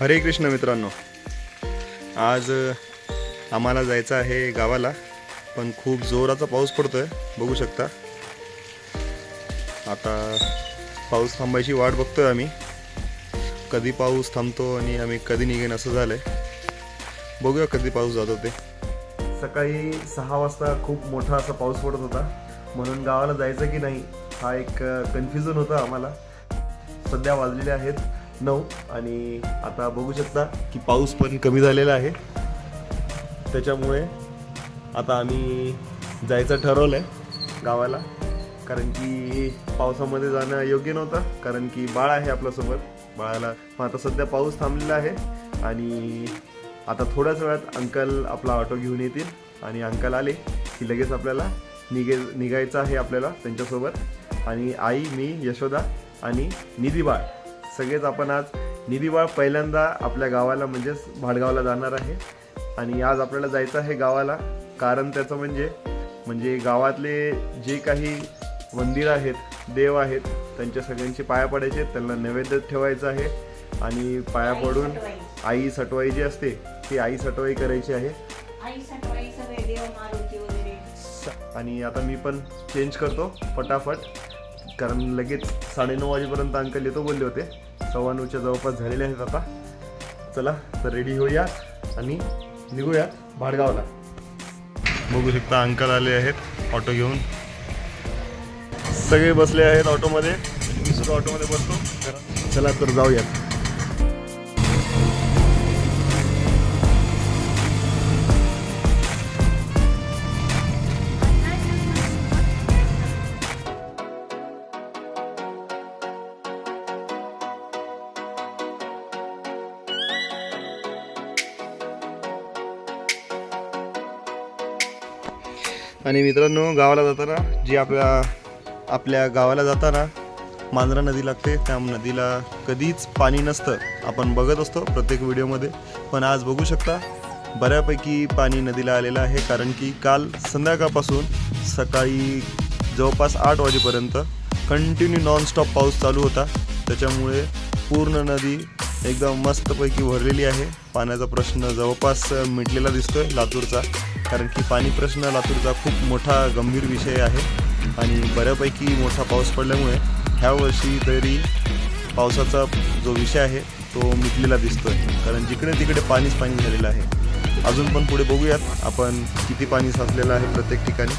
हरे कृष्ण मित्रांनो. आज आम्हाला जायचं आहे गावाला पण खूप जोराचा पाऊस पडतो आहे बघू शकता. आता पाऊस थांबायची वाट बघतो आहे आम्ही. कधी पाऊस थांबतो आणि आम्ही कधी निघेन असं झालं आहे बघूया कधी पाऊस जातो ते. सकाळी सहा वाजता खूप मोठा असा पाऊस पडत होता. म्हणून गावाला जायचं की नाही हा एक कन्फ्युजन होता आम्हाला. सध्या वाजलेले आहेत नऊ. आणि आता बघू शकता की पाऊस पण कमी झालेला आहे. त्याच्यामुळे आता आम्ही जायचं ठरवलं आहे गावाला. कारण की पावसामध्ये जाणं योग्य नव्हतं. कारण की बाळ आहे आपल्यासोबत. बाळाला पण आता सध्या पाऊस थांबलेला आहे. आणि आता थोड्याच वेळात अंकल आपला ऑटो घेऊन येतील. आणि अंकल आले की लगेच आपल्याला निघे निघायचं आहे आपल्याला त्यांच्यासोबत. आणि आई मी यशोदा आणि निधी बाळ. सगळेच आपण आज निधी बाळ पहिल्यांदा आपल्या गावाला म्हणजेच भाडगावला जाणार आहे. आणि आज आपल्याला जायचं आहे गावाला. कारण त्याचं म्हणजे म्हणजे गावातले जे काही मंदिर आहेत देव आहेत त्यांच्या सगळ्यांची पाया पडायचे त्यांना नैवेद्य ठेवायचं आहे. आणि पाया पडून आई सटवाई जी असते ती आई सटवाई करायची आहे. आणि आता मी पण चेंज करतो फटाफट कारण लगेच साडेनऊ वाजेपर्यंत अंकल येतो बोलले होते. सव्वा नऊच्या जवळपास झालेले आहेत आता. चला तर रेडी होऊया आणि निघूयात भाडगावला. बघू शकता अंकल आले आहेत ऑटो घेऊन. सगळे बसले आहेत ऑटोमध्ये. मी सुद्धा ऑटोमध्ये बसतो. चला तर जाऊयात. आणि मित्रांनो गावाला जाताना जी आपल्या आपल्या गावाला जाताना मांजरा नदी लागते त्या नदीला कधीच पाणी नसतं. आपण बघत असतो प्रत्येक व्हिडिओमध्ये. पण आज बघू शकता बऱ्यापैकी पाणी नदीला आलेलं आहे. कारण की काल संध्याकाळपासून सकाळी जवळपास आठ वाजेपर्यंत कंटिन्यू नॉनस्टॉप पाऊस चालू होता. त्याच्यामुळे पूर्ण नदी एकदम मस्तपैकी भरलेली आहे. पाण्याचा प्रश्न जवळपास मिटलेला दिसतोय लातूरचा. कारण की पाणी प्रश्न लातूरचा खूप मोठा गंभीर विषय आहे आणि बऱ्यापैकी मोठा पाऊस पडल्यामुळे ह्या वर्षी तरी पावसाचा जो विषय आहे तो मिटलेला आहे कारण जिकडे तिकडे पाणीच पाणी झालेलं आहे. अजून पण पुढे बघूयात आपण किती पाणी साचलेलं आहे प्रत्येक ठिकाणी.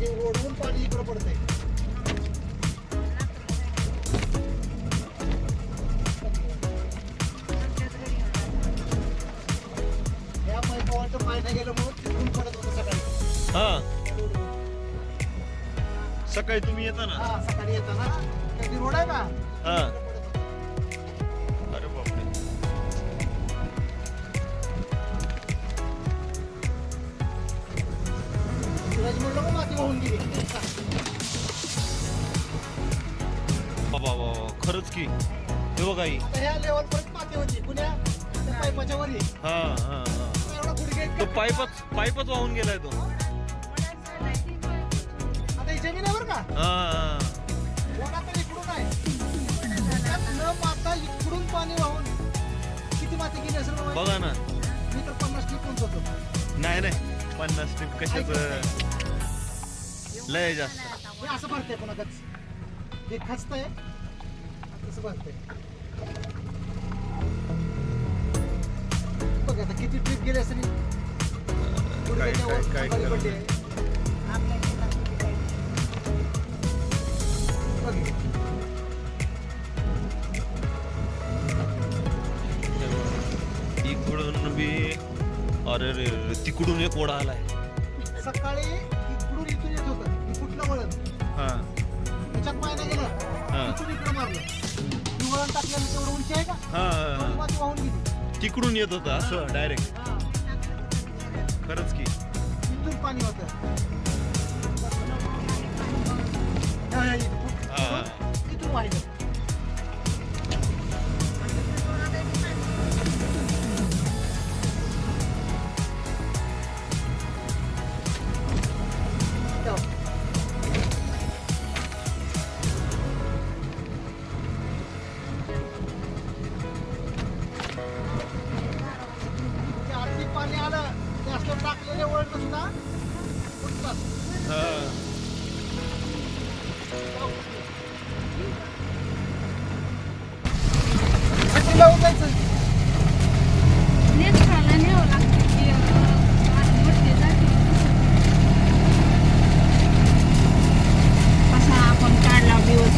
ते ओढून पाणी इकडं पडते या मैदावाचं पाणी गेलं म्हणून सकाळी. तुम्ही येता ना हा सकाळी येताना. कधी रोड आहे का? हा. अरे बापरे. शिवाजी म्हणलं गेली बाबा बाबा खरंच की. हे बघा ही. आता ह्या लेवल पर्यंत माती होती. पुण्या त्या पाईपाच्या वरी हा हा हा. एवढा गुडघे तो पाईपच पाईपच वाहून गेलाय तो. आता ही जमीन आहे बरं का? हा हा. वडा तर इकडून आहे. त्यात न माता इकडून पाणी वाहून किती माती गेली असेल बाबा? बघा ना. मी तर पन्नास ट्रिप उंच होतो. नाही नाही. पन्नास ट्रिप कशाच? लय जास्त हे असं भरतंय कोणाकच हे खचतंय तसं भरतंय बघ आता किती ट्रिप गेले असेल काय काय काय पडली. आहे. बघ हे. इकडून बी अरे रे रे, तिकडून एक ओढा आलाय सकाळी त्याच्यात महिना गेला हा. इथून इकडे मारलं. ही वळण टाकल्यानं तेवढं उंची आहे का? हा. माती वाहून गेली. तिकडून येत होता असं डायरेक्ट हा. खरंच की. पाणी होतं. हा, हा,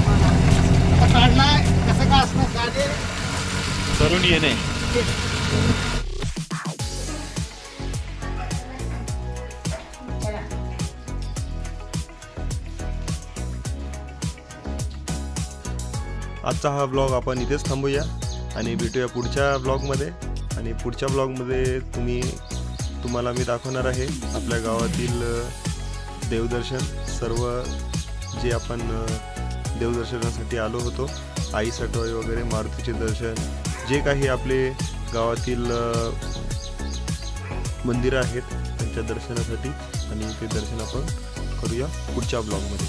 बघा आता काढलाय कसं का असणार गाडे तरुण येणे आजचा हा ब्लॉग आपण इथेच थांबूया. आणि भेटूया पुढच्या ब्लॉगमध्ये आणि पुढच्या ब्लॉगमध्ये तुम्ही तुम्हाला मी दाखवणार आहे आपल्या गावातील देवदर्शन. सर्व जे आपण देवदर्शनासाठी आलो होतो आई सटवाई वगैरे मारुतीचे दर्शन जे काही आपले गावातील मंदिरं आहेत त्यांच्या दर्शनासाठी. आणि ते दर्शन आपण करूया पुढच्या ब्लॉगमध्ये